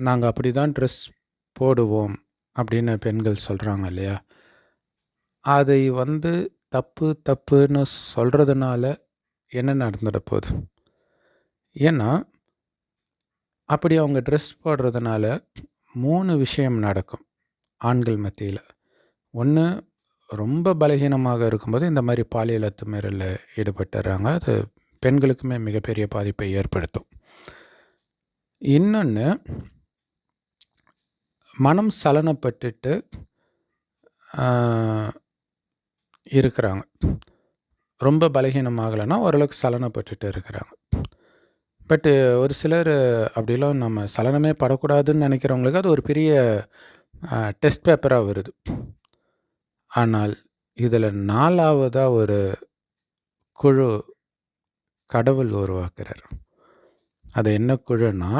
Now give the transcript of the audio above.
நாங்கள் அப்படி தான் ட்ரெஸ் போடுவோம் அப்படின்னு பெண்கள் சொல்கிறாங்க இல்லையா? அதை வந்து தப்பு தப்புன்னு சொல்கிறதுனால என்ன நடந்துட போகுது? ஏன்னா அப்படி அவங்க ட்ரெஸ் போடுறதுனால மூணு விஷயம் நடக்கும் ஆண்கள் மத்தியில். ஒன்று ரொம்ப பலகீனமாக இருக்கும்போது இந்த மாதிரி பாலியல் அத்துமீறலில் ஈடுபட்டுறாங்க. அது பெண்களுக்குமே மிகப்பெரிய பாதிப்பை ஏற்படுத்தும். இன்னொன்று மனம் சலனப்பட்டுட்டு இருக்கிறாங்க. ரொம்ப பலகீனமாகலைன்னா ஓரளவுக்கு சலனப்பட்டுட்டு இருக்கிறாங்க. பட்டு ஒரு சிலர் அப்படிலாம் நம்ம சலனமே படக்கூடாதுன்னு நினைக்கிறவங்களுக்கு அது ஒரு பெரிய டெஸ்ட் பேப்பராக வருது. ஆனால் இதில் நாலாவதாக ஒரு குழு கடவுள் உருவாக்குறார். அது என்ன குழுன்னா